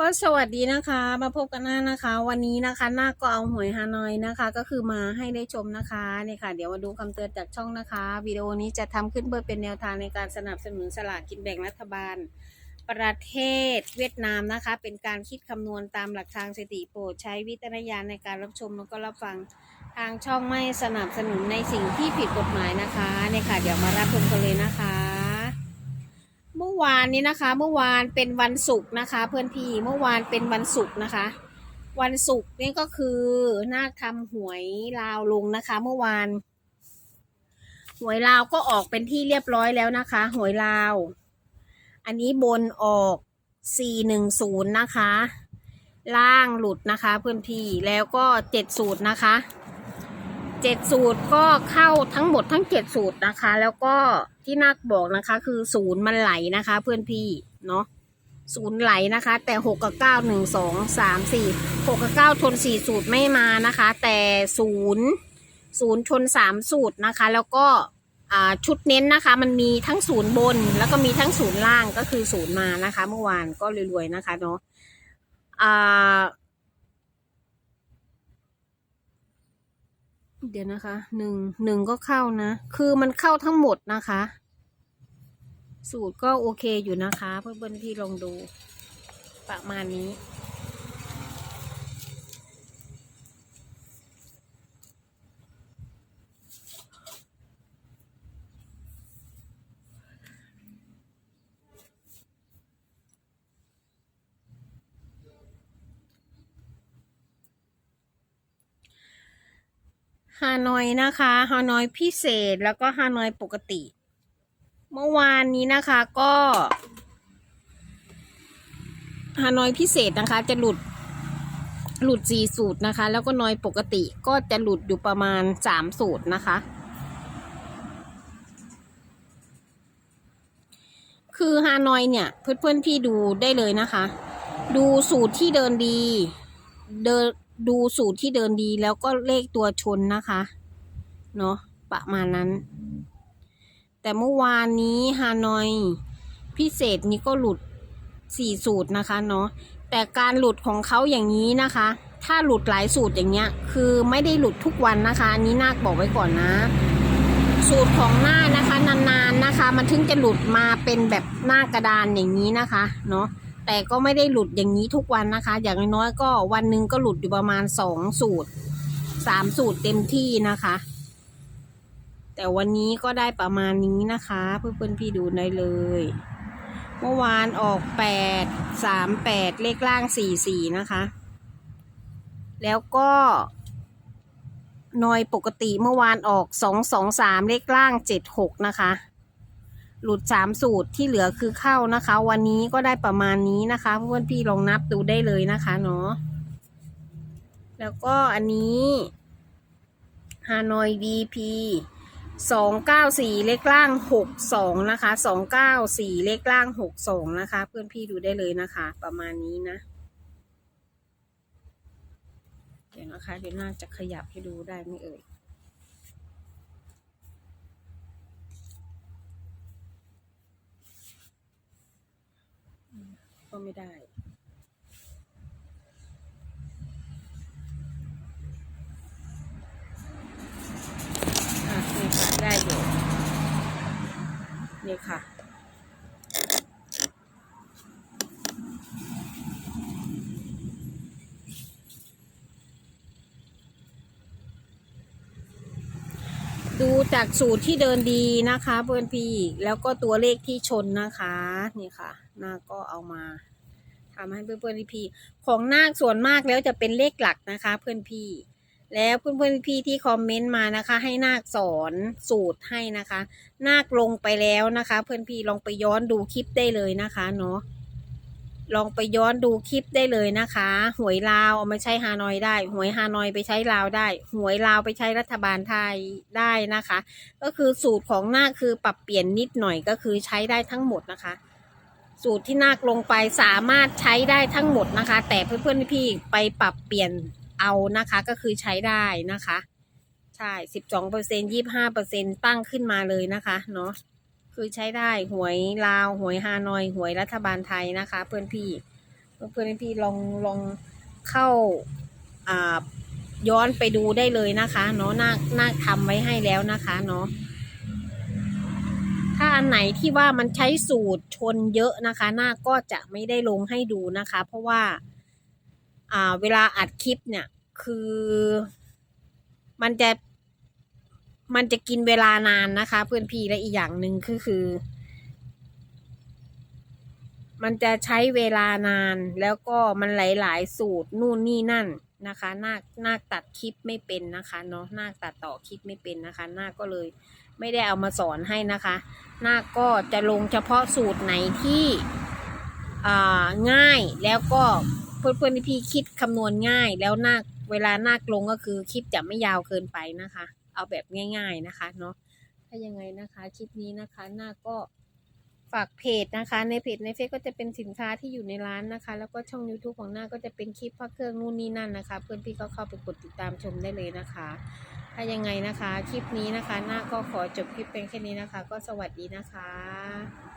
ก็สวัสดีนะคะ มาพบกันหน้านะคะ วันนี้นะคะหน้าก็เอาหวยฮานอยนะคะ ก็คือมาให้ได้ชมนะคะนี่ค่ะ เดี๋ยวมาดูคำเตือนจากช่องนะคะวิดีโอนี้จะทำขึ้นเพื่อเป็นแนวทางในการสนับสนุนสลากกินแบ่งรัฐบาล ประเทศเวียดนามนะคะ เป็นการคิดคำนวณตามหลักทางสติโปรดใช้วิจารณญาณในการรับชมแล้วก็รับฟังทางช่องไม่สนับสนุนในสิ่งที่ผิดกฎหมายนะคะนี่ค่ะ เดี๋ยวมารับชมกันเลยนะคะ อวานนี้นะคะ เมื่อวานเป็นวันศุกร์นะคะ เพื่อนพี่เมื่อวานเป็นวันศุกร์นะคะ วันศุกร์นี่ก็คือนาคทำหวยลาวลงนะคะ เมื่อวาน หวยลาวก็ออกเป็นที่เรียบร้อยแล้วนะคะ หวยลาว อันนี้บนออกสี่หนึ่งศูนย์นะคะ ล่างหลุดนะคะ เพื่อนพี่แล้วก็เจ็ดสูตรนะคะเจ็ดสูตรก็เข้าทั้งหมดทั้งเจ็ดสูตรนะคะ แล้วก็ ที่นักบอกนะคะ คือศูนย์มันไหลนะคะ เพื่อนพี่เนาะศูนย์ไหลนะคะ แต่หกกับเก้าหนึ่งสองสามสี่หกกับเก้าชนสี่สูตรไม่มานะคะ แต่ศูนย์ศูนย์ชนสามสูตรนะคะ แล้วก็อ่าชุดเน้นนะคะ มันมีทั้งศูนย์บน แล้วก็มีทั้งศูนย์ล่างก็คือศูนย์มานะคะ เมื่อวานก็รวยๆนะคะเนาะอ่า เดี๋ยวนะคะ หนึ่ง หนึ่งก็เข้านะ คือมันเข้าทั้งหมดนะคะ สูตรก็โอเคอยู่นะคะ เพื่อนๆที่ลองดูประมาณนี้ ฮานอยนะคะฮานอยพิเศษแล้วก็ฮานอยปกติ เมื่อวานนี้นะคะก็ฮานอยพิเศษนะคะ จะหลุดหลุดสี่สูตรนะคะ แล้วก็นอยปกติก็จะหลุดอยู่ประมาณสามสูตรนะคะ คือฮานอยเนี่ย เพื่อนๆพี่ดูได้เลยนะคะ ดูสูตรที่เดินดี เดิน ดูสูตรที่เดินดีแล้วก็เลขตัวชนนะคะ เนาะประมาณนั้น แต่เมื่อวานนี้ฮานอย พิเศษนี้ก็หลุดสี่สูตรนะคะเนาะแต่การหลุดของเขาอย่างนี้นะคะ ถ้าหลุดหลายสูตรอย่างเงี้ย คือไม่ได้หลุดทุกวันนะคะอันนี้นาคบอกไว้ก่อนนะ สูตรของหน้านะคะนานๆนะคะ มันถึงจะหลุดมาเป็นแบบหน้ากระดานอย่างนี้นะคะ เนาะ แต่ก็ไม่ได้หลุดอย่างนี้ทุกวันนะคะ อย่างน้อยก็วันหนึ่งก็หลุดอยู่ประมาณสองสูตรสามสูตรเต็มที่นะคะ แต่วันนี้ก็ได้ประมาณนี้นะคะ เพื่อนๆพี่ดูได้เลย เมื่อวานออกแปดสามแปดเลขล่างสี่สี่นะคะ แล้วก็นอยปกติเมื่อวานออกสองสองสามเลขล่างเจ็ดหกนะคะ หลุดสามสูตรที่เหลือคือเข้านะคะ วันนี้ก็ได้ประมาณนี้นะคะเพื่อนพี่ลองนับดูได้เลยนะคะเนาะแล้วก็อันนี้ฮานอยดีพีสองเก้าสี่เลขล่างหกสองนะคะสองเก้าสี่เลขล่างหกสองนะคะ เพื่อนพี่ดูได้เลยนะคะ ประมาณนี้นะ เดี๋ยวนะคะเดี๋ยวน่าจะขยับให้ดูได้ไหมเอ่ย ก็ไม่ได้อะนี่ค่ะได้อยู่นี่ค่ะ ดูจากสูตรที่เดินดีนะคะเพื่อนพี่แล้วก็ตัวเลขที่ชนนะคะนี่ค่ะนาก็เอามาทำให้เพื่อนเพื่อนๆพี่ของนาคส่วนมากแล้วจะเป็นเลขหลักนะคะ เพื่อนพี่ แล้วเพื่อนเพื่อนๆพี่ที่คอมเมนต์มานะคะ ให้นาคสอนสูตรให้นะคะ นาคลงไปแล้วนะคะ เพื่อนพี่ลองไปย้อนดูคลิปได้เลยนะคะเนาะ ลองไปย้อนดูคลิปได้เลยนะคะ หวยลาวเอามาใช้ฮานอยได้ หวยฮานอยไปใช้ลาวได้ หวยลาวไปใช้รัฐบาลไทยได้นะคะ ก็คือสูตรของนาคคือปรับเปลี่ยนนิดหน่อยก็คือใช้ได้ทั้งหมดนะคะ สูตรที่นาคลงไปสามารถใช้ได้ทั้งหมดนะคะ แต่เพื่อนๆพี่ไปปรับเปลี่ยนเอานะคะก็คือใช้ได้นะคะ ใช่สิบสองเปอร์เซ็นยี่ห้าเปอร์เซ็นตั้งขึ้นมาเลยนะคะเนาะ คือใช้ได้หวยลาวหวยฮานอย หวยรัฐบาลไทยนะคะ เพื่อนพี่ เพื่อนพี่ลองลองเข้าอ่าย้อนไปดูได้เลยนะคะ เนาะนาคนาคทำไว้ให้แล้วนะคะเนาะถ้าอันไหนที่ว่ามันใช้สูตรชนเยอะนะคะนาคก็จะไม่ได้ลงให้ดูนะคะ เพราะว่าอ่าเวลาอัดคลิปเนี่ยคือ มันจะ มันจะกินเวลานานนะคะ เพื่อนพี่และอีกอย่างหนึ่งคือคือ มันจะใช้เวลานานแล้วก็มันหลาย ๆ สูตรนู่นนี่นั่นนะคะนาคนาคตัดคลิปไม่เป็นนะคะเนาะนาคตัดต่อคลิปไม่เป็นนะคะ นาคก็เลยไม่ได้เอามาสอนให้นะคะ นาคก็จะลงเฉพาะสูตรไหนที่อ่าง่ายแล้วก็เพื่อนๆพี่คิดคำนวณง่าย แล้วนาคเวลานาคลงก็คือคลิปจะไม่ยาวเกินไปนะคะ เอาแบบง่าย ๆนะคะเนาะถ้ายังไงนะคะคลิปนี้นะคะ หน้าก็ฝากเพจนะคะ ในเพจในเฟซก็จะเป็นสินค้าที่อยู่ในร้านนะคะ แล้วก็ช่อง YouTube ของหน้าก็จะเป็นคลิปพักเครื่องนู่นนี่นั่นนะคะ เพื่อนพี่ก็เข้าไปกดติดตามชมได้เลยนะคะ ถ้ายังไงนะคะ คลิปนี้นะคะ หน้าก็ขอจบคลิปเป็นแค่นี้นะคะ ก็สวัสดีนะคะ